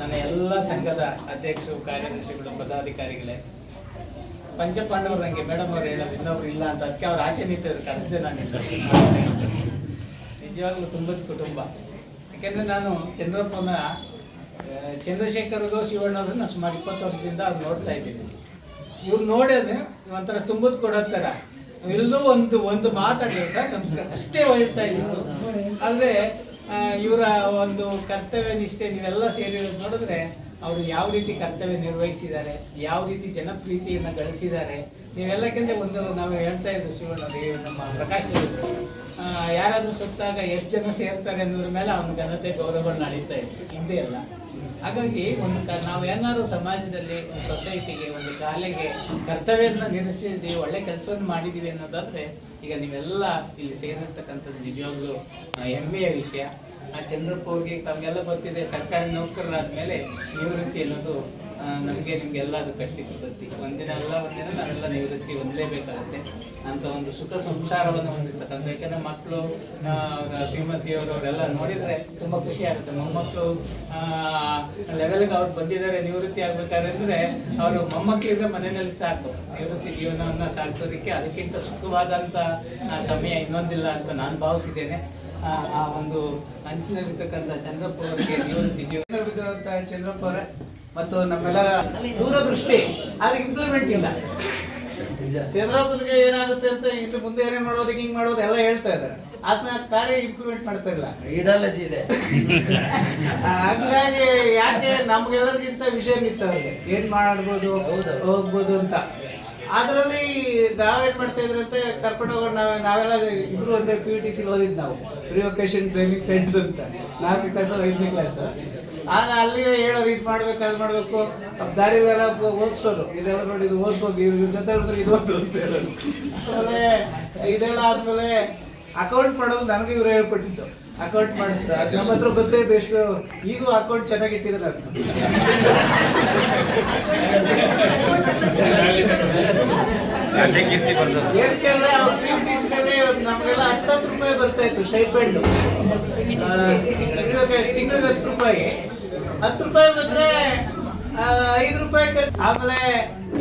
ಸಂಘದ ಅಧ್ಯಕ್ಷರು, ಕಾರ್ಯದರ್ಶಿಗಳು, ಪದಾಧಿಕಾರಿಗಳೇ. ಪಂಚಪಾಂಡವರು ನಂಗೆ, ಮೇಡಮ್ ಅವ್ರು ಹೇಳೋದು ಇನ್ನೊಬ್ರು ಇಲ್ಲ ಅಂತ ಅದಕ್ಕೆ ಅವ್ರು ಆಚೆ ನಿಂತಿದ್ರು ಕರೆಸಿದೆ ನಾನು. ನಿಜವಾಗ್ಲೂ ತುಂಬದ ಕುಟುಂಬ. ಯಾಕೆಂದ್ರೆ ನಾನು ಚಂದ್ರಪ್ಪನ ಚಂದ್ರಶೇಖರ್ಗೂ ಶಿವಣ್ಣವ್ರನ್ನ ಸುಮಾರು ಇಪ್ಪತ್ತು ವರ್ಷದಿಂದ ಅವ್ರು ನೋಡ್ತಾ ಇದ್ದೀನಿ. ಇವ್ರು ನೋಡಿದ್ರೆ ಒಂಥರ ತುಂಬದ್ ಕೊಡೋ ಥರ ಎಲ್ಲೂ ಒಂದು ಒಂದು ಮಾತಾಡಿದ್ರು ಸರ್, ನಮಸ್ಕಾರ. ಅಷ್ಟೇ ಹೇಳ್ತಾ ಇದ್ದು ಆದರೆ ಇವರ ಒಂದು ಕರ್ತವ್ಯ ನಿಷ್ಠೆ ನೀವೆಲ್ಲ ಸೇರಿರೋದು ನೋಡಿದ್ರೆ ಅವರು ಯಾವ ರೀತಿ ಕರ್ತವ್ಯ ನಿರ್ವಹಿಸಿದ್ದಾರೆ, ಯಾವ ರೀತಿ ಜನಪ್ರೀತಿಯನ್ನು ಗಳಿಸಿದ್ದಾರೆ, ನೀವೆಲ್ಲಕ್ಕಿಂತ ಒಂದು ನಾವು ಹೇಳ್ತಾ ಇದ್ವಿ ಶಿವಣ್ಣವ್ರಿಗೆ ನಮ್ಮ ಪ್ರಕಾಶ್ ಯಾರಾದರೂ ಸತ್ತಾಗ ಎಷ್ಟು ಜನ ಸೇರ್ತಾರೆ ಅನ್ನೋದ್ರ ಮೇಲೆ ಅವನ ಘನತೆ ಗೌರವಗಳನ್ನ ನಡೀತಾ ಇತ್ತು ಹಿಂದೆ ಅಲ್ಲ. ಹಾಗಾಗಿ ಒಂದು ಕ, ನಾವು ಏನಾದ್ರು ಸಮಾಜದಲ್ಲಿ ಒಂದು ಸೊಸೈಟಿಗೆ, ಒಂದು ಶಾಲೆಗೆ ಕರ್ತವ್ಯವನ್ನು ನಿರ್ವಹಿಸಿದ್ದೀವಿ ಒಳ್ಳೆ ಕೆಲಸವನ್ನು ಮಾಡಿದ್ದೀವಿ ಅನ್ನೋದಾದರೆ, ಈಗ ನೀವೆಲ್ಲ ಇಲ್ಲಿ ಸೇರಿರ್ತಕ್ಕಂಥದ್ದು ನಿಜವಾಗ್ಲೂ ಹೆಮ್ಮೆಯ ವಿಷಯ. ಆ ಚಂದ್ರಪ್ಪ ಹೋಗಿ ತಮಗೆಲ್ಲ ಗೊತ್ತಿದೆ, ಸರ್ಕಾರಿ ನೌಕರರಾದ್ಮೇಲೆ ನಿವೃತ್ತಿ ಅನ್ನೋದು ನಮಗೆ ನಿಮಗೆಲ್ಲ ಅದು ಕಟ್ಟಿದ್ದು ಬತ್ತಿ ಒಂದಿನ ಅಲ್ಲ, ಒಂದಿನ ನಾವೆಲ್ಲ ನಿವೃತ್ತಿ ಹೊಂದಲೇಬೇಕಾಗುತ್ತೆ ಅಂತ ಒಂದು ಸುಖ ಸಂಸಾರವನ್ನು ಹೊಂದಿರ್ತಕ್ಕಂಥ, ಯಾಕಂದ್ರೆ ಮಕ್ಕಳು ಶ್ರೀಮತಿಯವರು ಅವರೆಲ್ಲ ನೋಡಿದರೆ ತುಂಬ ಖುಷಿ ಆಗುತ್ತೆ. ಮೊಮ್ಮಕ್ಕಳು ಲೆವೆಲ್ಗೆ ಅವ್ರು ಬಂದಿದ್ದಾರೆ, ನಿವೃತ್ತಿ ಆಗ್ಬೇಕಾದ್ರೆ ಅವರು ಮೊಮ್ಮಕ್ಕಳಿದ್ರೆ ಮನೆಯಲ್ಲಿ ಸಾಕು. ನಿವೃತ್ತಿ ಜೀವನವನ್ನು ಸಾಗಿಸೋದಕ್ಕೆ ಅದಕ್ಕಿಂತ ಸುಖವಾದಂಥ ಸಮಯ ಇನ್ನೊಂದಿಲ್ಲ ಅಂತ ನಾನು ಭಾವಿಸಿದ್ದೇನೆ. ಆ ಆ ಒಂದು ಅಂಚಿನಲ್ಲಿರ್ತಕ್ಕಂಥ ಚಂದ್ರಪ್ಪ ಅವರಿಗೆ ಬಿದ್ದಂತ ಚಂದ್ರಪ್ಪ ಅವರೇ ಮತ್ತು ನಮ್ಮೆಲ್ಲರ ದೂರದೃಷ್ಟಿ ಆದ್ರೆ ಇಂಪ್ಲಿಮೆಂಟ್ ಇಲ್ಲ. ಚಂದ್ರಪ್ಪನಿಗೆ ಏನಾಗುತ್ತೆ ಅಂತ ಇನ್ನು ಮುಂದೆ ಏನೇ ಮಾಡೋದು ಹಿಂಗ್ ಮಾಡೋದು ಎಲ್ಲ ಹೇಳ್ತಾ ಇದ್ದಾರೆ. ಅದನ್ನ ಕಾರ್ಯ ಇಂಪ್ಲಿಮೆಂಟ್ ಮಾಡ್ತಾ ಇಲ್ಲ. ಐಡಾಲಜಿ ಇದೆ. ಹಂಗಾಗಿ ಯಾಕೆ ನಮ್ಗೆಲ್ಲರಿಗಿಂತ ವಿಷಯ ನಿಂತವ್ರಿಗೆ ಏನ್ ಮಾಡ್ಬೋದು. ಹೋಗ್ಬೋದು ಅಂತ. ಅದ್ರಲ್ಲಿ ನಾವೇನ್ ಮಾಡ್ತಾ ಇದ್ರಂತೆ, ಕರ್ಕೊಂಡು ಹೋಗೋಣ, ನಾವೇ ನಾವೆಲ್ಲ ಇಬ್ರು ಅಂದ್ರೆ ಪಿ ಟಿ ಸಿ ಓದಿದ್ ನಾವು ಪ್ರಿವೊಕೇಶನ್ ಟ್ರೈನಿಂಗ್ ಸೆಂಟರ್ ಅಂತ. ನಾಲ್ಕು ಕ್ಲಾಸ್ ಐದನೇ ಕ್ಲಾಸ್ ಆಗ ಅಲ್ಲಿ ಹೇಳೋದು, ಇದು ಮಾಡ್ಬೇಕು, ಅದು ಮಾಡ್ಬೇಕು. ದಾರಿ ಓದಿಸೋರು ಇದೆಲ್ಲ ನೋಡಿ ಇದು ಇವ್ರ ಜೊತೆ ಇದು ಓದು ಅಂತ ಆಮೇಲೆ ಇದೆಲ್ಲ ಆದ್ಮೇಲೆ ಅಕೌಂಟ್ ಮಾಡೋದು ನನಗೆ ಇವರು ಹೇಳ್ಕೊಟ್ಟಿದ್ದು. ಅಕೌಂಟ್ ಮಾಡಿಸ್ತಾರೆ ನಮ್ಮ ಹತ್ರ ಗೊತ್ತೇ ಬೇಸ್ಟ್ ಈಗೂ ಅಕೌಂಟ್ ಚೆನ್ನಾಗಿ ಇಟ್ಟಿದ್ರೆ ಅಂತ. ಏನಕ್ಕೆ ಅಂದ್ರೆ ಅವ್ರ ನಮ್ಗೆಲ್ಲ ಹತ್ತತ್ತು ರೂಪಾಯಿ ಬರ್ತಾ ಇತ್ತು ಸ್ಟೈಪೆಂಡ್ ತಿಂಗಳಿಗೆ ಹತ್ತು ರೂಪಾಯಿ. ಹತ್ತು ರೂಪಾಯಿ ಬಂದ್ರೆ ಐದು ರೂಪಾಯಿ. ಆಮೇಲೆ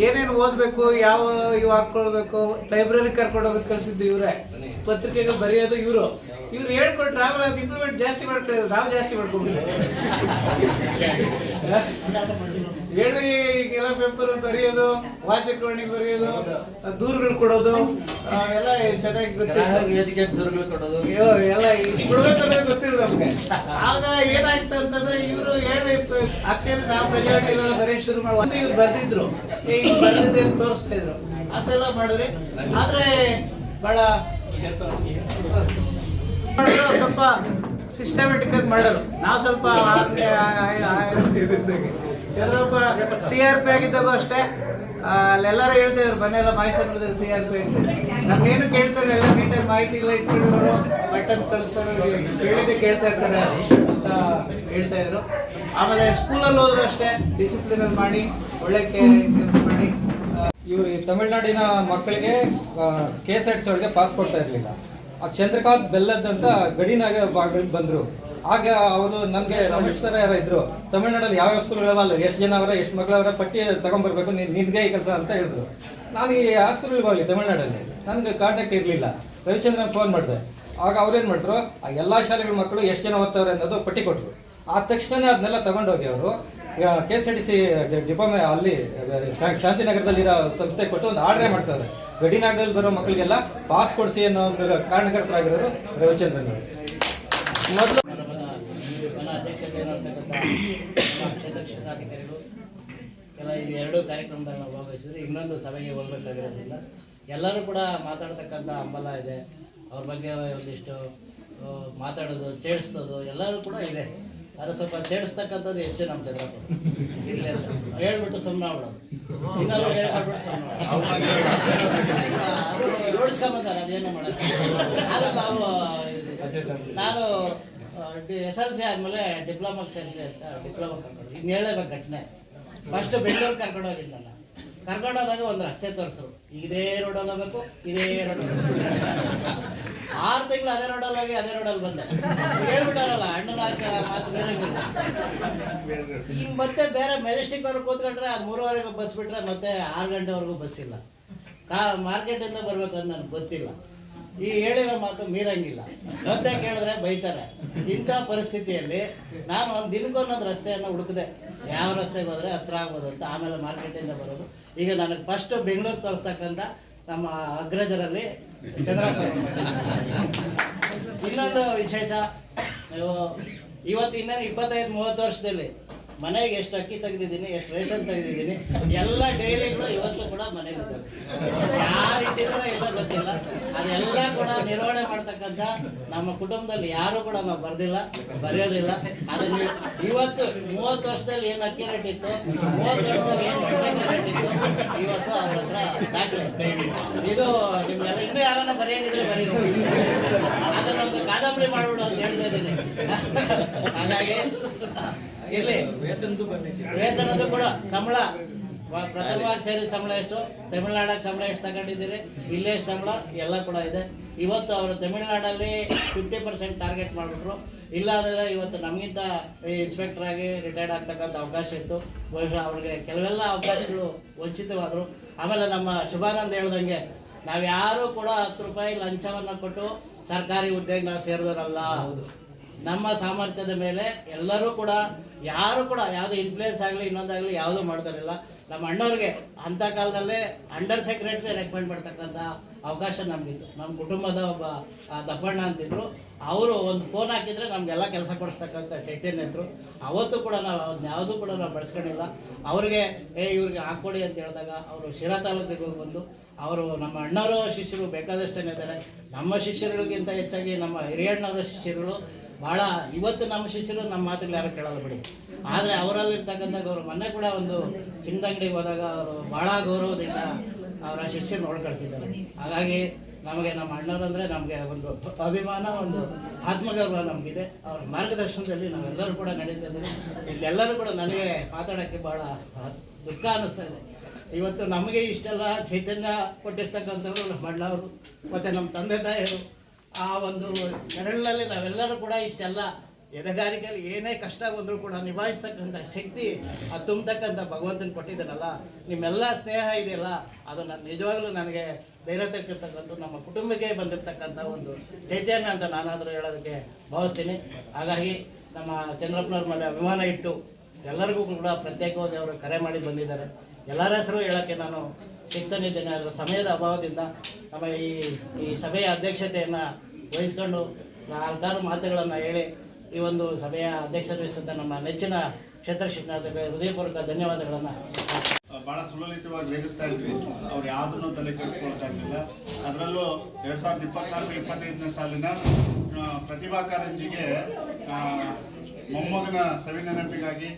ಏನೇನು ಓದ್ಬೇಕು, ಯಾವ ಇವು ಹಾಕೊಳ್ಬೇಕು ಲೈಬ್ರರಿ ಕರ್ಕೊಂಡು ಕಲ್ಸಿದ್ದು ಕಳ್ಸಿದ್ದು ಇವ್ರೆ. ಪತ್ರಿಕೆಗಳು ಬರೆಯೋದು ಇವರು. ಇವ್ರು ಹೇಳ್ಕೊಟ್ರೆ ಆಮೇಲೆ ಅದು ಇಂಪ್ಲಿಮೆಂಟ್ ಜಾಸ್ತಿ ಮಾಡ್ಕೊಳ್ಳಿ ನಾವು ಜಾಸ್ತಿ ಮಾಡ್ಕೊಂಡು ಹೇಳಿ ಈಗೆಲ್ಲ ಪೇಪರ್ ಬರೆಯೋದು ವಾಚಕವಾಣಿ ಬರೆಯೋದು ದೂರುಗಳು ಕೊಡೋದು ಎಲ್ಲ ಚೆನ್ನಾಗಿ ಅಯ್ಯೋ, ಎಲ್ಲ ಕೊಡ್ಬೇಕಂದ್ರೆ ಗೊತ್ತಿಲ್ಲ ನಮ್ಗೆ. ಆಗ ಏನಾಯ್ತು ಅಂತಂದ್ರೆ ಇವರು ಹೇಳಿ ಆಕ್ಚುಲಿ ನಾವು ಪ್ರಜಾವಾಣಿ ಎಲ್ಲ ಬರೀ ಶುರು ಮಾಡಿ ಒಂದು ಇವ್ರು ಬರ್ದಿದ್ರು. ಈಗ ಬರ್ದಿದೆ ಅಂತ ತೋರಿಸ್ತಾ ಇದ್ರು. ಅದೆಲ್ಲ ಮಾಡಿದ್ರೆ ಆದ್ರೆ ಬಹಳ ಸ್ವಲ್ಪ ಸಿಸ್ಟಮೆಟಿಕ್ ಆಗಿ ಮಾಡೋರು ನಾವು ಸ್ವಲ್ಪ ಚಂದ್ರಪ್ಪ ಸಿ ಆರ್ ಪಿ ಆಗಿದ್ದಾಗೂ ಅಷ್ಟೇ. ಅಲ್ಲೆಲ್ಲರೂ ಹೇಳ್ತಾ ಇದ್ರು ಮನೆಯೆಲ್ಲ ಮೈಸೂರಲ್ಲಿ ಸಿ ಆರ್ ಪಿ ನಮ್ಗೇನು ಕೇಳ್ತಾರೆ ಎಲ್ಲ ನೀಟಾಗಿ ಮಾಹಿತಿಗಳ ಇಟ್ಕೊಂಡಿರೋರು ಬಟನ್ ಕಳಿಸ್ತಾರೆ ಕೇಳಿದ್ದೆ ಕೇಳ್ತಾ ಇರ್ತಾರೆ ಅಂತ ಹೇಳ್ತಾ ಇದ್ರು. ಆಮೇಲೆ ಸ್ಕೂಲಲ್ಲಿ ಹೋದ್ರು ಅಷ್ಟೇ ಡಿಸಿಪ್ಲಿನ್ ಮಾಡಿ, ಒಳ್ಳೆ ಕೆಲಸ ಇವರು ತಮಿಳ್ನಾಡಿನ ಮಕ್ಕಳಿಗೆ ಕೆ ಸೆಟ್ಸ್ ಒಳಗೆ ಪಾಸ್ ಕೊಡ್ತಾ ಇರಲಿಲ್ಲ. ಆ ಚಂದ್ರಕಾಂತ್ ಬೆಲ್ಲದಂತ ಗಡಿನಾಗ ಬಂದ್ರು. ಆಗ ಅವರು ನನಗೆ ರಮೇಶ್ ಸರ್ ಯಾರೋ ಇದ್ರು. ತಮಿಳ್ನಾಡಲ್ಲಿ ಯಾವ ಸ್ಕೂಲ್ಗಳಲ್ಲ ಎಷ್ಟು ಜನ ಅವರ, ಎಷ್ಟು ಮಕ್ಕಳವರ ಪಟ್ಟಿ ತಗೊಂಡ್ಬರ್ಬೇಕು, ನೀನು, ನಿನ್ಗೆ ಈ ಕೆಲಸ ಅಂತ ಹೇಳಿದ್ರು. ನಾನು ಈ ಆ ಸ್ಕೂಲ್ಗೆ ಹೋಗ್ಲಿ ತಮಿಳ್ನಾಡಲ್ಲಿ. ನನಗೆ ಕಾಂಟ್ಯಾಕ್ಟ್ ಇರಲಿಲ್ಲ. ರವಿಚಂದ್ರ ಫೋನ್ ಮಾಡಿದೆ. ಆಗ ಅವ್ರೇನ್ ಮಾಡಿದ್ರು, ಆ ಎಲ್ಲಾ ಶಾಲೆಗಳ ಮಕ್ಕಳು ಎಷ್ಟು ಜನ ಓದ್ತವ್ರೆ ಅನ್ನೋದು ಪಟ್ಟಿ ಕೊಟ್ಟರು ಆ ತಕ್ಷಣ ಅದನ್ನೆಲ್ಲ ತಗೊಂಡೋಗಿ ಅವರು. K S R T C ಡಿಪೋಮೆ ಅಲ್ಲಿ ಶಾಂತಿನಗರದಲ್ಲಿ ಶಾಂತಿನಗರದಲ್ಲಿರೋ ಸಂಸ್ಥೆ ಕೊಟ್ಟು ಒಂದು ಆರ್ಡರ್ ಮಾಡ್ತಾರೆ ಗಡಿನಾಡಲ್ಲಿ ಬರೋ ಮಕ್ಕಳಿಗೆಲ್ಲ ಪಾಸ್ ಕೊಡಿಸಿ ಅನ್ನೋ ಒಂದು ಕಾರಣಕರ್ತರಾಗಿರೋರು ರವಿಚಂದ್ರನ್ ಅವರು. ಮೊದಲು ಕೆಲ ಇದು ಎರಡು ಕಾರ್ಯಕ್ರಮದಲ್ಲಿ ನಾವು ಭಾಗವಹಿಸಿದ್ರೆ ಇನ್ನೊಂದು ಸಭೆಗೆ ಹೋಗ್ಬೇಕಾಗಿರೋದ್ರಿಂದ ಎಲ್ಲರೂ ಕೂಡ ಮಾತಾಡ್ತಕ್ಕಂಥ ಹಂಬಲ ಇದೆ. ಅವ್ರ ಬಗ್ಗೆ ಒಂದಿಷ್ಟು ಮಾತಾಡೋದು ಚೇಡಿಸೋದು ಎಲ್ಲರೂ ಕೂಡ ಇದೆ. ಆದರೆ ಸ್ವಲ್ಪ ಚೇಡಿಸ್ತಕ್ಕಂಥದ್ದು ಹೆಚ್ಚು ನಮ್ಮ ಚಂದ್ರಪ್ಪ. ಇಲ್ಲ ಹೇಳ್ಬಿಟ್ಟು ಸುಮ್ಮನೆ ಆಗ್ಬಿಡೋದು. ಇನ್ನೊಬ್ರು ಹೇಳ್ಬಿಟ್ಟು ಸುಮ್ಮನೆ ನೋಡಿಸ್ಕೊಂಬಂತಾರೆ ಅದೇನು ಮಾಡೋದು? ಆಗ ನಾವು ನಾನು ಎಸ್ ಎಲ್ ಸಿ ಆದಮೇಲೆ ಡಿಪ್ಲೊಮಾ ಸೇರಿಸಿ ಅಂತ ಡಿಪ್ಲೊಮಾ ಕರ್ಕೊಂಡು ಇನ್ನು ಹೇಳಬೇಕು ಘಟನೆ. ಫಸ್ಟ್ ಬೆಂಗಳೂರು ಕರ್ಕೊಂಡು ಹೋಗಿದ್ದಲ್ಲ. ಕರ್ಕೊಂಡು ಹೋದಾಗ ಒಂದು ರಸ್ತೆ ತೋರಿಸ್ರು. ಇದೇ ರೋಡಲ್ಲಿ ಹೋಗಬೇಕು ಇದೇ ರೋಡ್ ಆರು ತಿಂಗಳು ಅದೇ ರೋಡಲ್ಲಿ ಹೋಗಿ ಅದೇ ರೋಡಲ್ಲಿ ಬಂದೆ. ಹೇಳ್ಬಿಟ್ಟಾರಲ್ಲ ಅಣ್ಣನ ಈಗ ಮತ್ತೆ ಬೇರೆ ಮೆಜೆಸ್ಟಿಕ್ ಅವ್ರಿಗೆ ಕೂತ್ಕೊಂಡ್ರೆ ಅದು ಮೂರುವರೆಗೂ ಬಸ್ ಬಿಟ್ರೆ ಮತ್ತೆ ಆರು ಗಂಟೆವರೆಗೂ ಬಸ್ ಇಲ್ಲ. ಕಾ ಮಾರ್ಕೆಟಿಂದ ಬರ್ಬೇಕು ಅಂತ ನನಗೆ ಗೊತ್ತಿಲ್ಲ. ಈ ಹೇಳಿರೋ ಮಾತು ಮೀರಂಗಿಲ್ಲ. ಮತ್ತೆ ಕೇಳಿದ್ರೆ ಬೈತಾರೆ. ಇಂಥ ಪರಿಸ್ಥಿತಿಯಲ್ಲಿ ನಾನು ಒಂದು ದಿನಕ್ಕೊಂದೊಂದು ರಸ್ತೆಯನ್ನು ಹುಡುಕಿದೆ. ಯಾವ ರಸ್ತೆಗೆ ಹೋದ್ರೆ ಹತ್ರ ಆಗ್ಬೋದು ಅಂತ. ಆಮೇಲೆ ಮಾರ್ಕೆಟಿಂದ ಬರೋದು. ಈಗ ನನಗೆ ಫಸ್ಟ್ ಬೆಂಗಳೂರು ತೋರಿಸ್ತಕ್ಕಂಥ ನಮ್ಮ ಅಗ್ರಜರಲ್ಲಿ ಇನ್ನೊಂದು ವಿಶೇಷ ನೀವು ಇವತ್ತು ಇನ್ನೊಂದು ಇಪ್ಪತ್ತೈದು ಮೂವತ್ತು ವರ್ಷದಲ್ಲಿ ಮನೆಗೆ ಎಷ್ಟು ಅಕ್ಕಿ ತೆಗೆದಿದ್ದೀನಿ, ಎಷ್ಟು ರೇಷನ್ ತೆಗೆದಿದ್ದೀನಿ, ಎಲ್ಲ ಡೈರಿಗಳು ಇವತ್ತು ಕೂಡ ಇದ್ದಾವೆ. ಯಾರು ಇಟ್ಟಿದ್ರೆ ಎಲ್ಲ ಗೊತ್ತಿಲ್ಲ. ಅದೆಲ್ಲ ಕೂಡ ನಿರ್ವಹಣೆ ಮಾಡ್ತಕ್ಕಂಥ ನಮ್ಮ ಕುಟುಂಬದಲ್ಲಿ ಯಾರು ಕೂಡ ನಾವು ಬರ್ದಿಲ್ಲ, ಬರೆಯೋದಿಲ್ಲ. ಅದನ್ನ ಇವತ್ತು ಮೂವತ್ತು ವರ್ಷದಲ್ಲಿ ಏನು ಅಕ್ಕಿ ರೇಟ್ ಇತ್ತು, ಮೂವತ್ತು ವರ್ಷದಲ್ಲಿ ಏನು ಮೆಣಸಿನ ರೇಟ್ ಇತ್ತು, ಇವತ್ತು ಅವ್ರ ಹತ್ರ ಇದು ನಿಮ್ಗೆಲ್ಲ ಇನ್ನೂ ಯಾರನ್ನ ಬರೆಯೋದಿದ್ರೆ ಬರೀ ಅದನ್ನ ಒಂದು ಕಾದಂಬರಿ ಮಾಡ್ಬಿಡು ಅಂತ ಹೇಳ್ತಾ ಇದ್ದೀನಿ. ಹಾಗಾಗಿ ಇರ್ಲಿ. ವೇತನದ್ದು ಕೂಡ ಸಂಬಳ. ಪ್ರಥಮವಾಗಿ ಸೇರಿದ ಸಂಬಳ ಎಷ್ಟು? ತಮಿಳ್ನಾಡಾಗ ಸಂಬಳ ಎಷ್ಟು ತಗೊಂಡಿದ್ದೀರಿ? ಇಲ್ಲೇ ಸಂಬಳ ಎಲ್ಲ ಕೂಡ ಇದೆ. ಇವತ್ತು ಅವರು ತಮಿಳ್ನಾಡಲ್ಲಿ ಫಿಫ್ಟಿ ಪರ್ಸೆಂಟ್ ಟಾರ್ಗೆಟ್ ಮಾಡಿಬಿಟ್ರು. ಇಲ್ಲಾಂದರೆ ಇವತ್ತು ನಮಗಿಂತ ಇನ್ಸ್ಪೆಕ್ಟರ್ ಆಗಿ ರಿಟೈರ್ಡ್ ಆಗ್ತಕ್ಕಂಥ ಅವಕಾಶ ಇತ್ತು. ಬಹುಶಃ ಅವ್ರಿಗೆ ಕೆಲವೆಲ್ಲ ಅವಕಾಶಗಳು ವಂಚಿತವಾದರು. ಆಮೇಲೆ ನಮ್ಮ ಶುಭಾನಂದ್ ಹೇಳ್ದಂಗೆ ನಾವ್ಯಾರೂ ಕೂಡ ಹತ್ತು ರೂಪಾಯಿ ಲಂಚವನ್ನು ಕೊಟ್ಟು ಸರ್ಕಾರಿ ಹುದ್ದೆಗೆ ನಾವು ಹೌದು. ನಮ್ಮ ಸಾಮರ್ಥ್ಯದ ಮೇಲೆ ಎಲ್ಲರೂ ಕೂಡ ಯಾರು ಕೂಡ ಯಾವುದೇ ಇನ್ಫ್ಲೂಯೆನ್ಸ್ ಆಗಲಿ ಇನ್ನೊಂದಾಗಲಿ ಯಾವುದೂ ಮಾಡ್ತಾರಿಲ್ಲ. ನಮ್ಮ ಅಣ್ಣವ್ರಿಗೆ ಅಂಥ ಕಾಲದಲ್ಲೇ ಅಂಡರ್ ಸೆಕ್ರೆಟರಿ ರೆಕಮೆಂಡ್ ಮಾಡ್ತಕ್ಕಂಥ ಅವಕಾಶ ನಮಗಿತ್ತು. ನಮ್ಮ ಕುಟುಂಬದ ಒಬ್ಬ ದಪ್ಪಣ್ಣ ಅಂತಿದ್ರು. ಅವರು ಒಂದು ಫೋನ್ ಹಾಕಿದ್ರೆ ನಮಗೆಲ್ಲ ಕೆಲಸ ಕೊಡಿಸ್ತಕ್ಕಂಥ ಚೈತನ್ಯ ಇದ್ರು. ಅವತ್ತು ಕೂಡ ನಾವು ಅದನ್ನ ಯಾವುದೂ ಕೂಡ ನಾವು ಬಳಸ್ಕೊಂಡಿಲ್ಲ ಅವ್ರಿಗೆ, ಏ, ಇವ್ರಿಗೆ ಹಾಕ್ಕೊಡಿ ಅಂತ ಹೇಳಿದಾಗ ಅವರು ಶಿರಾ ತಾಲೂಕಿಗೆ ಹೋಗಿ ಬಂದು, ಅವರು ನಮ್ಮ ಅಣ್ಣವರ ಶಿಷ್ಯರು ಬೇಕಾದಷ್ಟೇ ಇದ್ದಾರೆ. ನಮ್ಮ ಶಿಷ್ಯರುಗಳಿಗಿಂತ ಹೆಚ್ಚಾಗಿ ನಮ್ಮ ಹಿರಿಯಣ್ಣವರ ಶಿಷ್ಯರುಗಳು ಭಾಳ ಇವತ್ತು ನಮ್ಮ ಶಿಷ್ಯರು ನಮ್ಮ ಮಾತುಗಳು ಯಾರು ಕೇಳಲ್ಲ ಬಿಡಿ. ಆದರೆ ಅವರಲ್ಲಿರ್ತಕ್ಕಂಥ ಗೌರವ, ಮೊನ್ನೆ ಕೂಡ ಒಂದು ಚಿನ್ನದಂಗಡಿಗೆ ಹೋದಾಗ ಅವರು ಭಾಳ ಗೌರವದಿಂದ ಅವರ ಶಿಷ್ಯನ ನೋಡಿ ಕಳಿಸಿದ್ದಾರೆ. ಹಾಗಾಗಿ ನಮಗೆ ನಮ್ಮ ಅಣ್ಣರಂದರೆ ನಮಗೆ ಒಂದು ಅಭಿಮಾನ, ಒಂದು ಆತ್ಮಗೌರವ ನಮಗಿದೆ. ಅವ್ರ ಮಾರ್ಗದರ್ಶನದಲ್ಲಿ ನಾವೆಲ್ಲರೂ ಕೂಡ ನಡೀತಾ ಇದ್ದೀವಿ ಇಲ್ಲೆಲ್ಲರೂ ಕೂಡ ನನಗೆ ಮಾತಾಡೋಕ್ಕೆ ಭಾಳ ದುಃಖ ಅನ್ನಿಸ್ತಾ ಇದೆ. ಇವತ್ತು ನಮಗೆ ಇಷ್ಟೆಲ್ಲ ಚೈತನ್ಯ ಕೊಟ್ಟಿರ್ತಕ್ಕಂಥವ್ರು ನಮ್ಮ ಅಣ್ಣವರು, ಮತ್ತು ನಮ್ಮ ತಂದೆ ತಾಯಿಯರು. ಆ ಒಂದು ನೆರಳಿನಲ್ಲಿ ನಾವೆಲ್ಲರೂ ಕೂಡ ಇಷ್ಟೆಲ್ಲ ಎದೆಗಾರಿಕೆಯಲ್ಲಿ ಏನೇ ಕಷ್ಟ ಬಂದರೂ ಕೂಡ ನಿಭಾಯಿಸ್ತಕ್ಕಂಥ ಶಕ್ತಿ ಅದು ತುಂಬತಕ್ಕಂಥ ಭಗವಂತನ ಕೊಟ್ಟಿದ್ದಾನಲ್ಲ, ನಿಮ್ಮೆಲ್ಲ ಸ್ನೇಹ ಇದೆಯಲ್ಲ ಅದು ನಾನು ನಿಜವಾಗ್ಲೂ ನನಗೆ ಧೈರ್ಯ ತಕ್ಕಿರ್ತಕ್ಕಂಥ ನಮ್ಮ ಕುಟುಂಬಕ್ಕೆ ಬಂದಿರತಕ್ಕಂಥ ಒಂದು ಚೈತನ್ಯ ಅಂತ ನಾನಾದರೂ ಹೇಳೋದಕ್ಕೆ ಭಾವಿಸ್ತೀನಿ. ಹಾಗಾಗಿ ನಮ್ಮ ಚಂದ್ರಪ್ಪನವ್ರ ಮೇಲೆ ಅಭಿಮಾನ ಇಟ್ಟು ಎಲ್ಲರಿಗೂ ಕೂಡ ಪ್ರತ್ಯೇಕವಾಗಿ ಅವರು ಕರೆ ಮಾಡಿ ಬಂದಿದ್ದಾರೆ. ಎಲ್ಲರ ಹೆಸರು ಹೇಳೋಕ್ಕೆ ನಾನು ಸಿಗ್ತಾನಿದ್ದೇನೆ ಅದರ ಸಮಯದ ಅಭಾವದಿಂದ ನಮ್ಮ ಈ ಈ ಸಭೆಯ ಅಧ್ಯಕ್ಷತೆಯನ್ನು ವಹಿಸ್ಕೊಂಡು ನಾಲ್ಕಾರು ಮಾತುಗಳನ್ನು ಹೇಳಿ ಈ ಒಂದು ಸಭೆಯ ಅಧ್ಯಕ್ಷತೆ ವಹಿಸಿದ್ದ ನಮ್ಮ ನೆಚ್ಚಿನ ಕ್ಷೇತ್ರ ಶಿಕ್ಷಣಾಧಿಕಾರಿ ಹೃದಯಪೂರ್ವಕ ಧನ್ಯವಾದಗಳನ್ನು ಭಾಳ ಸುಲಲಿತವಾಗಿ ಗ್ರಹಿಸ್ತಾ ಇದ್ವಿ. ಅವ್ರು ಯಾವುದನ್ನು ತಲೆ ಕೆಡಿಸ್ಕೊಳ್ತಾ ಇರಲಿಲ್ಲ. ಅದರಲ್ಲೂ ಎರಡು ಸಾವಿರದ ಇಪ್ಪತ್ನಾಲ್ಕು, ಇಪ್ಪತ್ತೈದನೇ ಸಾಲಿನ ಪ್ರತಿಭಾ ಕಾರಂಜಿಗೆ ಮೊಮ್ಮಗನ ಸವಿ ನೆನಪಿಗಾಗಿ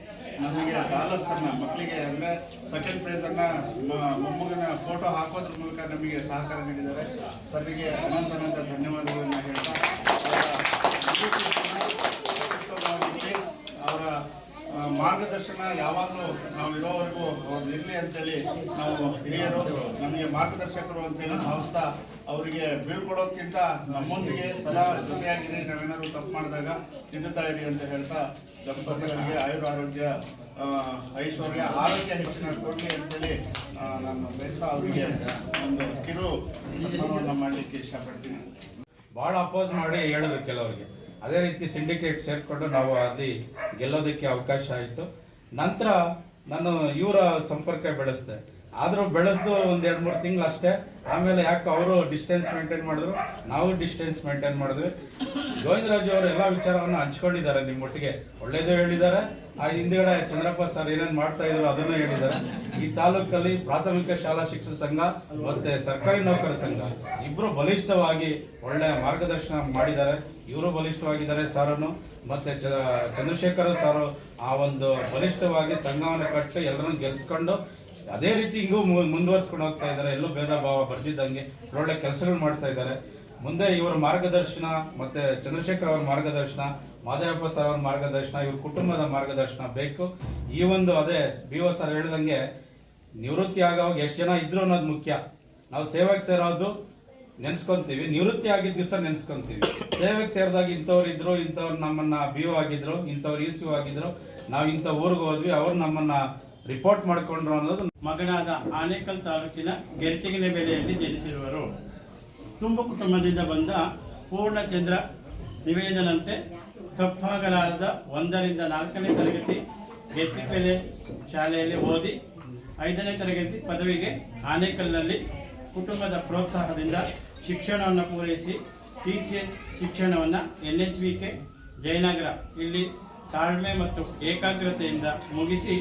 ನಮಗೆ ಡಾಲರ್ಸ್ ಅನ್ನ ಮಕ್ಕಳಿಗೆ ಅಂದ್ರೆ ಸೆಕೆಂಡ್ ಪ್ರೈಸ್ ಅನ್ನ ಮೊಮ್ಮಗನ ಫೋಟೋ ಹಾಕೋದ್ರ ಮೂಲಕ ನಮಗೆ ಸಹಕಾರ ನೀಡಿದ್ದಾರೆ. ಸರ್ಗೆ ಅನಂತ ಅನಂತ ಧನ್ಯವಾದಗಳನ್ನ ಹೇಳ್ತಾ ಅವರ ಮಾರ್ಗದರ್ಶನ ಯಾವಾಗಲೂ ನಾವು ಇರೋವರೆಗೂ ಅವ್ರು ಇರಲಿ ಅಂತೇಳಿ ನಾವು ಹಿರಿಯರು, ನಮಗೆ ಮಾರ್ಗದರ್ಶಕರು ಅಂತೇಳಿ ಭಾವಿಸ್ತಾ ಅವರಿಗೆ ಬೀಳ್ಕೊಡೋದ್ಕಿಂತ ನಮ್ಮೊಂದಿಗೆ ಸದಾ ಜೊತೆಯಾಗಿರಿ. ನಾವೇನಾದ್ರು ತಪ್ಪು ಮಾಡಿದಾಗ ತಿದ್ದುತ್ತಾ ಇರಿ ಅಂತ ಹೇಳ್ತಾ ದಂಪತಿಗಳಿಗೆ ಆಯುರ ಆರೋಗ್ಯ ಐಶ್ವರ್ಯ, ಆರೋಗ್ಯ ಹೆಚ್ಚಿನ ಕೊಡಲಿ ಅಂತೇಳಿ ನಾನು ಬಯಸ್ತಾ ಅವರಿಗೆ ಒಂದು ಕಿರು ಸನ್ಮಾನವನ್ನು ಮಾಡಲಿಕ್ಕೆ ಇಷ್ಟಪಡ್ತೀನಿ. ಭಾಳ ಅಪೋಸ್ ಮಾಡಿ ಹೇಳಿದ್ರು ಕೆಲವರಿಗೆ. ಅದೇ ರೀತಿ ಸಿಂಡಿಕೇಟ್ ಸೇರಿಕೊಂಡು ನಾವು ಅಲ್ಲಿ ಗೆಲ್ಲೋದಕ್ಕೆ ಅವಕಾಶ ಆಯಿತು. ನಂತರ ನಾನು ಇವರ ಸಂಪರ್ಕ ಬೆಳೆಸ್ದೆ. ಆದರೂ ಬೆಳೆದು ಒಂದು ಎರಡು ಮೂರು ತಿಂಗಳು ಅಷ್ಟೇ. ಆಮೇಲೆ ಯಾಕೆ ಅವರು ಡಿಸ್ಟೆನ್ಸ್ ಮೇಂಟೈನ್ ಮಾಡಿದ್ರು. ನಾವು ಡಿಸ್ಟೆನ್ಸ್ ಮೇಂಟೈನ್ ಮಾಡಿದ್ವಿ. ಗೋವಿಂದರಾಜು ಅವರು ಎಲ್ಲ ವಿಚಾರವನ್ನು ಹಂಚ್ಕೊಂಡಿದ್ದಾರೆ ನಿಮ್ಮೊಟ್ಟಿಗೆ ಒಳ್ಳೇದು ಹೇಳಿದ್ದಾರೆ. ಆ ಹಿಂದ್ಗಡೆ ಚಂದ್ರಪ್ಪ ಸರ್ ಏನೇನು ಮಾಡ್ತಾ ಇದ್ರು ಅದನ್ನು ಹೇಳಿದ್ದಾರೆ. ಈ ತಾಲೂಕಲ್ಲಿ ಪ್ರಾಥಮಿಕ ಶಾಲಾ ಶಿಕ್ಷಣ ಸಂಘ ಮತ್ತೆ ಸರ್ಕಾರಿ ನೌಕರ ಸಂಘ ಇಬ್ಬರು ಬಲಿಷ್ಠವಾಗಿ ಒಳ್ಳೆಯ ಮಾರ್ಗದರ್ಶನ ಮಾಡಿದ್ದಾರೆ. ಇವರು ಬಲಿಷ್ಠವಾಗಿದ್ದಾರೆ ಸಾರನ್ನು. ಮತ್ತು ಚಂದ್ರಶೇಖರ್ ಸಾರು ಆ ಒಂದು ಬಲಿಷ್ಠವಾಗಿ ಸಂಘವನ್ನು ಕಟ್ಟಿ ಎಲ್ಲರನ್ನು ಗೆಲ್ಸ್ಕೊಂಡು ಅದೇ ರೀತಿ ಹಿಂಗೂ ಮುಂದುವರ್ಸ್ಕೊಂಡು ಹೋಗ್ತಾ ಇದ್ದಾರೆ. ಎಲ್ಲೂ ಭೇದ ಭಾವ ಬರ್ದಿದ್ದಂಗೆ ಒಳ್ಳೆ ಕೆಲಸಗಳು ಮಾಡ್ತಾ ಇದ್ದಾರೆ. ಮುಂದೆ ಇವರ ಮಾರ್ಗದರ್ಶನ ಮತ್ತೆ ಚಂದ್ರಶೇಖರ್ ಅವರ ಮಾರ್ಗದರ್ಶನ, ಮಾದೇವಪ್ಪ ಸರ್ ಅವರ ಮಾರ್ಗದರ್ಶನ, ಇವ್ರ ಕುಟುಂಬದ ಮಾರ್ಗದರ್ಶನ ಬೇಕು. ಈ ಒಂದು ಅದೇ ಬಿ ಒ ಸರ್ ಹೇಳ್ದಂಗೆ ನಿವೃತ್ತಿ ಆಗೋವಾಗ ಎಷ್ಟು ಜನ ಇದ್ರು ಅನ್ನೋದು ಮುಖ್ಯ. ನಾವು ಸೇವೆಗೆ ಸೇರೋದು ನೆನ್ಸ್ಕೊಂತೀವಿ. ನಿವೃತ್ತಿ ಆಗಿದ್ದ ದಿವಸ ನೆನ್ಸ್ಕೊಂತೀವಿ. ಸೇವೆಗೆ ಸೇರಿದಾಗ ಇಂಥವ್ರು ಇದ್ರು, ಇಂಥವ್ರು ನಮ್ಮನ್ನ ಬಿ ಆಗಿದ್ರು, ಇಂಥವ್ರು ಇ ಸಿ ಆಗಿದ್ರು. ನಾವು ಇಂಥ ಊರಿಗೆ ಹೋದ್ವಿ, ಅವ್ರು ನಮ್ಮನ್ನ ರಿಪೋರ್ಟ್ ಮಾಡಿಕೊಂಡ್ರು ಅನ್ನೋದು ಮಗನಾದ ಆನೇಕಲ್ ತಾಲೂಕಿನ ಗೆರ್ತಿಗಿನ ಬೆಲೆಯಲ್ಲಿ ಜನಿಸಿರುವರು. ತುಂಬ ಕುಟುಂಬದಿಂದ ಬಂದ ಪೂರ್ಣಚಂದ್ರ ನಿವೇದನಂತೆ ತಪ್ಪಾಗಲಾರದ ಒಂದರಿಂದ ನಾಲ್ಕನೇ ತರಗತಿ ಗೆರ್ತಿಪೆಲೆ ಶಾಲೆಯಲ್ಲಿ ಓದಿ ಐದನೇ ತರಗತಿ ಪದವಿಗೆ ಆನೇಕಲ್ನಲ್ಲಿ ಕುಟುಂಬದ ಪ್ರೋತ್ಸಾಹದಿಂದ ಶಿಕ್ಷಣವನ್ನು ಪೂರೈಸಿ ಟಿ ಸಿ ಎಸ್ ಶಿಕ್ಷಣವನ್ನು N S V K Jayanagar ಇಲ್ಲಿ ತಾಳ್ಮೆ ಮತ್ತು ಏಕಾಗ್ರತೆಯಿಂದ ಮುಗಿಸಿ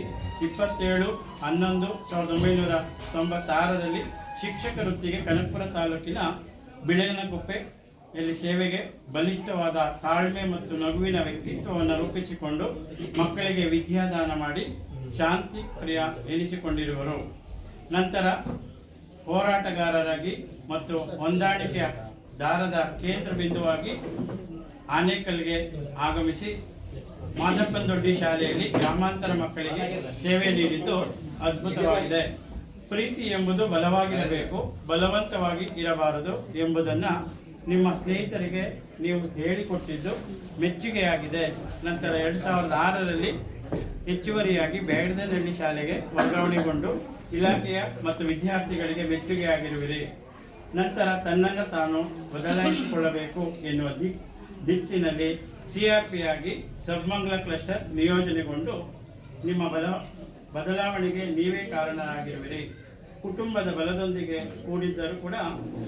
ಇಪ್ಪತ್ತೇಳು, ಹನ್ನೊಂದು, ಸಾವಿರದ ಒಂಬೈನೂರ ತೊಂಬತ್ತಾರರಲ್ಲಿ ಶಿಕ್ಷಕ ವೃತ್ತಿಗೆ ಕನಕಪುರ ತಾಲೂಕಿನ ಬಿಳಗನಕುಪ್ಪೆಯಲ್ಲಿ ಸೇವೆಗೆ ಬಲಿಷ್ಠವಾದ ತಾಳ್ಮೆ ಮತ್ತು ನಗುವಿನ ವ್ಯಕ್ತಿತ್ವವನ್ನು ರೂಪಿಸಿಕೊಂಡು ಮಕ್ಕಳಿಗೆ ವಿದ್ಯಾದಾನ ಮಾಡಿ ಶಾಂತಿ ಪ್ರಿಯ ಎನಿಸಿಕೊಂಡಿರುವರು. ನಂತರ ಹೋರಾಟಗಾರರಾಗಿ ಮತ್ತು ಹೊಂದಾಣಿಕೆಯ ದಾರದ ಕೇಂದ್ರ ಬಿಂದುವಾಗಿ ಆನೇಕಲ್ಗೆ ಆಗಮಿಸಿ ಮಾದಪ್ಪನ ದೊಡ್ಡಿ ಶಾಲೆಯಲ್ಲಿ ಗ್ರಾಮಾಂತರ ಮಕ್ಕಳಿಗೆ ಸೇವೆ ನೀಡಿದ್ದು ಅದ್ಭುತವಾಗಿದೆ. ಪ್ರೀತಿ ಎಂಬುದು ಬಲವಾಗಿರಬೇಕು, ಬಲವಂತವಾಗಿ ಇರಬಾರದು ಎಂಬುದನ್ನ ನಿಮ್ಮ ಸ್ನೇಹಿತರಿಗೆ ನೀವು ಹೇಳಿಕೊಟ್ಟಿದ್ದು ಮೆಚ್ಚುಗೆಯಾಗಿದೆ. ನಂತರ ಎರಡು ಸಾವಿರದ ಆರರಲ್ಲಿ ಹೆಚ್ಚುವರಿಯಾಗಿ ಬೇಡದನಹಳ್ಳಿ ಶಾಲೆಗೆ ವರ್ಗಾವಣೆಗೊಂಡು ಇಲಾಖೆಯ ಮತ್ತು ವಿದ್ಯಾರ್ಥಿಗಳಿಗೆ ಮೆಚ್ಚುಗೆಯಾಗಿರುವಿರಿ. ನಂತರ ತನ್ನನ್ನು ತಾನು ಬದಲಾಯಿಸಿಕೊಳ್ಳಬೇಕು ಎನ್ನುವ ದಿಕ್ಕಿನಲ್ಲಿ ಸಿಆರ್ಪಿ ಆಗಿ ಸಬ್ಮಂಗಲ ಕ್ಲಸ್ಟರ್ ನಿಯೋಜನೆಗೊಂಡು ನಿಮ್ಮ ಬಲ ಬದಲಾವಣೆಗೆ ನೀವೇ ಕಾರಣರಾಗಿರುವಿರಿ. ಕುಟುಂಬದ ಬಲದೊಂದಿಗೆ ಕೂಡಿದ್ದರೂ ಕೂಡ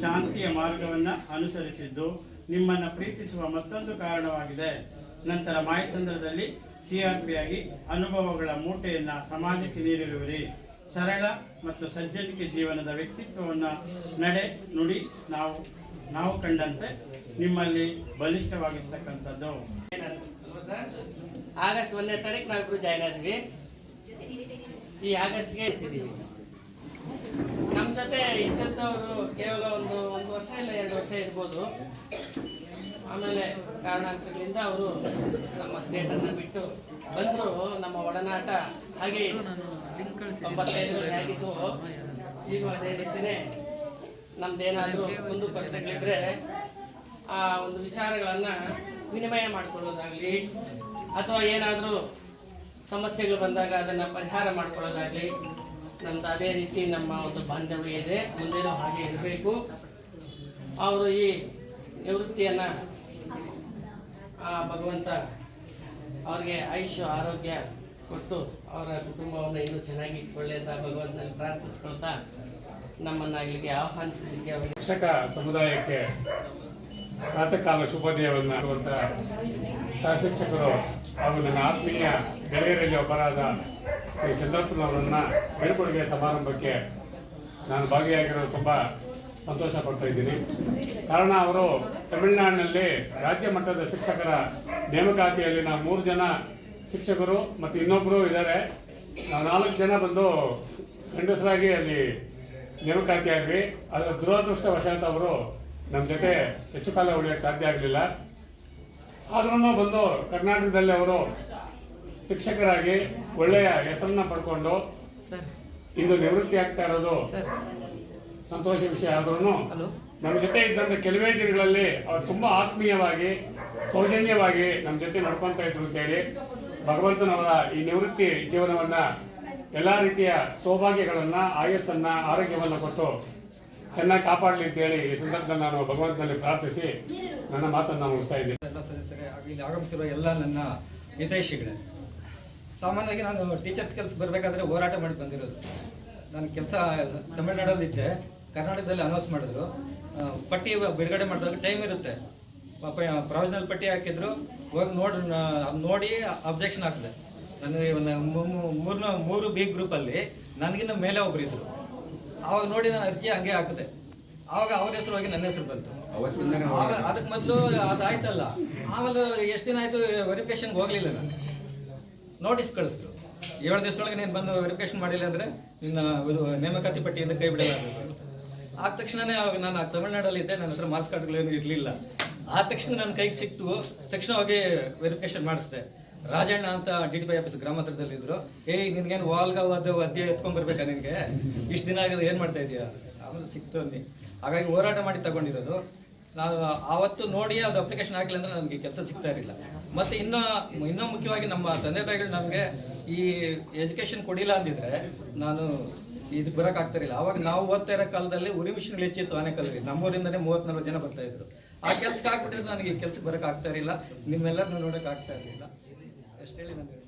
ಶಾಂತಿಯ ಮಾರ್ಗವನ್ನು ಅನುಸರಿಸಿದ್ದು ನಿಮ್ಮನ್ನು ಪ್ರೀತಿಸುವ ಮತ್ತೊಂದು ಕಾರಣವಾಗಿದೆ. ನಂತರ ಮಾಯಸಂದ್ರದಲ್ಲಿ ಸಿಆರ್ಪಿ ಸಿಆರ್ಪಿಯಾಗಿ ಅನುಭವಗಳ ಮೂಟೆಯನ್ನು ಸಮಾಜಕ್ಕೆ ನೀಡಿರುವಿರಿ. ಸರಳ ಮತ್ತು ಸಜ್ಜನಿಕೆ ಜೀವನದ ವ್ಯಕ್ತಿತ್ವವನ್ನು ನಡೆ, ನುಡಿ ನಾವು ನಾವು ಕಂಡಂತೆ ನಿಮ್ಮಲ್ಲಿ ಬಲಿಷ್ಠವಾಗಿರ್ತಕ್ಕಂಥದ್ದು. ಆಗಸ್ಟ್ ಒಂದನೇ ತಾರೀಕು ನಾವಿಬ್ರು ಜಾಯ್ನ್ ಆದ್ವಿ. ಈ ಆಗಸ್ಟ್ಗೆ ಇದ್ದೀವಿ ನಮ್ಮ ಜೊತೆ ಇದ್ದಂಥವ್ರು ಕೇವಲ ಒಂದು ಒಂದು ವರ್ಷ ಇಲ್ಲ, ಎರಡು ವರ್ಷ ಇರ್ಬೋದು. ಆಮೇಲೆ ಕಾರಣಾಂತರಗಳಿಂದ ಅವರು ನಮ್ಮ ಸ್ಟೇಟನ್ನು ಬಿಟ್ಟು ಬಂದರು. ನಮ್ಮ ಒಡನಾಟ ಹಾಗೆ ತೊಂಬತ್ತೈದರಲ್ಲಿ ಆಗಿದ್ದು. ಈಗ ಅದೇ ರೀತಿಯೇ ನಮ್ದೇನಾದರೂ ಒಂದು ಕೊರತೆಗಳಿದ್ರೆ ಆ ಒಂದು ವಿಚಾರಗಳನ್ನು ವಿನಿಮಯ ಮಾಡಿಕೊಳ್ಳೋದಾಗಲಿ ಅಥವಾ ಏನಾದರೂ ಸಮಸ್ಯೆಗಳು ಬಂದಾಗ ಅದನ್ನು ಪರಿಹಾರ ಮಾಡಿಕೊಳ್ಳೋದಾಗಲಿ ನಮ್ದು ಅದೇ ರೀತಿ ನಮ್ಮ ಒಂದು ಬಾಂಧವ್ಯ ಇದೆ. ಮುಂದೇನೂ ಹಾಗೆ ಇರಬೇಕು. ಅವರು ಈ ನಿವೃತ್ತಿಯನ್ನ ಆ ಭಗವಂತ ಅವ್ರಿಗೆ ಆಯುಷ್ಯ, ಆರೋಗ್ಯ ಕೊಟ್ಟು ಅವರ ಕುಟುಂಬವನ್ನು ಇನ್ನೂ ಚೆನ್ನಾಗಿ ಇಟ್ಕೊಳ್ಳಿ ಅಂತ ಭಗವಂತನಲ್ಲಿ ಪ್ರಾರ್ಥಿಸ್ಕೊಳ್ತಾ ನಮ್ಮನ್ನು ಇಲ್ಲಿಗೆ ಆಹ್ವಾನಿಸಿದ್ದಕ್ಕೆ ಅವರಿಗೆ ಶಿಕ್ಷಕ ಸಮುದಾಯಕ್ಕೆ ಪ್ರಾತಃಕಾಲ ಶುಭೋದಯವನ್ನು ಮಾಡುವಂಥ ಸಹಶಿಕ್ಷಕರು ಹಾಗೂ ನನ್ನ ಆತ್ಮೀಯ ಗೆಳೆಯರಲ್ಲಿ ಒಬ್ಬರಾದ ಶ್ರೀ ಚಂದ್ರಪ್ಪನವರನ್ನು ಬೀಳ್ಕೊಡುಗೆ ಸಮಾರಂಭಕ್ಕೆ ನಾನು ಭಾಗಿಯಾಗಿರೋದು ತುಂಬ ಸಂತೋಷ ಪಡ್ತಾ ಇದ್ದೀನಿ. ಕಾರಣ ಅವರು ತಮಿಳುನಾಡಿನಲ್ಲಿ ರಾಜ್ಯ ಮಟ್ಟದ ಶಿಕ್ಷಕರ ನೇಮಕಾತಿಯಲ್ಲಿ ನಾವು ಮೂರು ಜನ ಶಿಕ್ಷಕರು ಮತ್ತು ಇನ್ನೊಬ್ಬರು ಇದ್ದಾರೆ. ನಾವು ನಾಲ್ಕು ಜನ ಬಂದು ಗಂಡಸರಾಗಿ ಅಲ್ಲಿ ನೇಮಕಾತಿ ಆಗಿ ಅದರ ದುರದೃಷ್ಟವಶಾತ್ ಅವರು ನಮ್ಮ ಜೊತೆ ಹೆಚ್ಚು ಕಾಲ ಉಳಿಯೋಕ್ಕೆ ಸಾಧ್ಯ ಆಗಲಿಲ್ಲ. ಆದ್ರೂ ಬಂದು ಕರ್ನಾಟಕದಲ್ಲಿ ಅವರು ಶಿಕ್ಷಕರಾಗಿ ಒಳ್ಳೆಯ ಹೆಸರನ್ನ ಪಡ್ಕೊಂಡು ಇಂದು ನಿವೃತ್ತಿ ಆಗ್ತಾ ಇರೋದು ಸಂತೋಷ ವಿಷಯ ಆದ್ರೂ ನಮ್ಮ ಜೊತೆ ಇದ್ದಂತ ಕೆಲವೇ ದಿನಗಳಲ್ಲಿ ಅವರು ತುಂಬಾ ಆತ್ಮೀಯವಾಗಿ ಸೌಜನ್ಯವಾಗಿ ನಮ್ಮ ಜೊತೆ ನಡ್ಕೊಂತ ಇದ್ರು ಅಂತೇಳಿ ಭಗವಂತನವರ ಈ ನಿವೃತ್ತಿ ಜೀವನವನ್ನ ಎಲ್ಲಾ ರೀತಿಯ ಸೌಭಾಗ್ಯಗಳನ್ನ ಆಯಸ್ಸನ್ನ ಆರೋಗ್ಯವನ್ನ ಕೊಟ್ಟು ಚೆನ್ನಾಗಿ ಕಾಪಾಡಲಿ ಅಂತೇಳಿ ಈ ಸಂದರ್ಭದಲ್ಲಿ ನಾನು ಭಗವಂತನಲ್ಲಿ ಪ್ರಾರ್ಥಿಸಿ ನನ್ನ ಮಾತನ್ನು ಮುಗಿಸ್ತಾ ಇದ್ದೀನಿ. ಎಲ್ಲ ಸದಸ್ಯರೇ ಇಲ್ಲಿ ಆಗಮಿಸಿರುವ ಎಲ್ಲ ನನ್ನ ಹಿತೈಷಿಗಳೇ ಸಾಮಾನ್ಯವಾಗಿ ನಾನು ಟೀಚರ್ಸ್ ಕೆಲಸ ಬರಬೇಕಾದ್ರೆ ಹೋರಾಟ ಮಾಡಿ ಬಂದಿರೋದು. ನಾನು ಕೆಲಸ ತಮಿಳ್ನಾಡಲ್ಲಿ ಇದ್ದೆ ಕರ್ನಾಟಕದಲ್ಲಿ ಅನೌನ್ಸ್ ಮಾಡಿದ್ರು. ಪಟ್ಟಿ ಬಿಡುಗಡೆ ಮಾಡಿದಾಗ ಟೈಮ್ ಇರುತ್ತೆ. ಪ್ರೊವಿಷನಲ್ ಪಟ್ಟಿ ಹಾಕಿದ್ರು. ಹೋಗಿ ನೋಡಿ ನೋಡಿ ಅಬ್ಜೆಕ್ಷನ್ ಆಗ್ತದೆ. ನನಗೆ ಮೂರ್ನ ಮೂರು ಬಿ ಗ್ರೂಪಲ್ಲಿ ನನಗಿನ್ನ ಮೇಲೆ ಒಬ್ರು ಇದ್ರು. ಅವಾಗ ನೋಡಿ ನಾನು ಅರ್ಜಿ ಹಂಗೆ ಹಾಕಿದೆ ಆವಾಗ ಅವ್ರ ಹೆಸರು ಹೋಗಿ ನನ್ನ ಹೆಸರು ಬಂತು. ಅದಕ್ಕೆ ಮೊದಲು ಅದಾಯ್ತಲ್ಲ ಆಮೇಲೆ ಎಷ್ಟು ದಿನ ಆಯ್ತು ವೆರಿಫಿಕೇಶನ್ಗೆ ಹೋಗ್ಲಿಲ್ಲ ನಾನು. ನೋಟಿಸ್ ಕಳಿಸಿದ್ರು. ಏಳು ದಿವಸದೊಳಗೆ ನೀನು ಬಂದು ವೆರಿಫಿಕೇಶನ್ ಮಾಡಿಲ್ಲ ಅಂದರೆ ನಿನ್ನ ಇದು ನೇಮಕಾತಿ ಪಟ್ಟಿಯಿಂದ ಕೈ ಬಿಡಲ್ಲ ಆದ ತಕ್ಷಣನೇ ಅವಾಗ ನಾನು ತಮಿಳ್ನಾಡಲ್ಲಿ ಇದ್ದೆ, ನನ್ನ ಹತ್ರ ಮಾರ್ಕ್ಸ್ ಕಾರ್ಡ್ಗಳೇನು ಇರಲಿಲ್ಲ. ಆ ತಕ್ಷಣ ನನ್ನ ಕೈಗೆ ಸಿಕ್ತು. ತಕ್ಷಣ ಹೋಗಿ ವೆರಿಫಿಕೇಶನ್ ಮಾಡಿಸಿದೆ. ರಾಜಣ್ಣ ಅಂತ ಡಿ ಟಿ ಬೈ ಆಫೀಸ್ ಗ್ರಾಮ ಹತ್ರದಲ್ಲಿ ಇದ್ರು. ಏಯ್, ನಿನ್ಗೇನು ವಾಲ್ಗ ಒದ್ದು ಒದ್ದೆ ಎತ್ಕೊಂಡ್ ಬರ್ಬೇಕಾ ನಿನ್ಗೆ? ಇಷ್ಟು ದಿನ ಆಗಿದೆ, ಏನು ಮಾಡ್ತಾ ಇದೀಯಾ? ಆಮೇಲೆ ಸಿಕ್ತು ಅಲ್ಲಿ. ಹಾಗಾಗಿ ಹೋರಾಟ ಮಾಡಿ ತಗೊಂಡಿರೋದು. ನಾನು ಆವತ್ತು ನೋಡಿ ಅದು ಅಪ್ಲಿಕೇಶನ್ ಹಾಕಿಲ್ಲ ಅಂದ್ರೆ ನನಗೆ ಕೆಲಸ ಸಿಗ್ತಾ ಇರಲಿಲ್ಲ. ಮತ್ತೆ ಇನ್ನೂ ಇನ್ನೂ ಮುಖ್ಯವಾಗಿ ನಮ್ಮ ತಂದೆ ತಾಯಿಗಳು ನನಗೆ ಈ ಎಜುಕೇಶನ್ ಕೊಡಿಲ್ಲ ಅಂದಿದ್ರೆ ನಾನು ಇದು ಬರಕ್ ಆಗ್ತಾ ಇರಲಿಲ್ಲ ಅವಾಗ ನಾವು ಓದ್ತಾ ಇರೋ ಕಾಲದಲ್ಲಿ ಉರಿ ಮಿಷನ್ಗಳು ಹೆಚ್ಚಿತ್ತು ಆನೆಕಲ್ಗೆ ನಮ್ಮೂರಿಂದನೇ ಮೂವತ್ತ್ ನಲ್ವತ್ತು ಜನ ಬರ್ತಾ ಇದ್ರು. ಆ ಕೆಲ್ಸಕ್ಕೆ ಹಾಕ್ಬಿಟ್ಟಿದ್ರೆ ನನಗೆ ಕೆಲ್ಸಕ್ಕೆ ಬರಕ್ ಆಗ್ತಾ ಇರಲಿಲ್ಲ. ನಿಮ್ಮೆಲ್ಲರನ್ನೂ ನೋಡಕ್ ಆಗ್ತಾ ಇರಲಿಲ್ಲ. ಅಷ್ಟೇ ಹೇಳಿ ನಾನು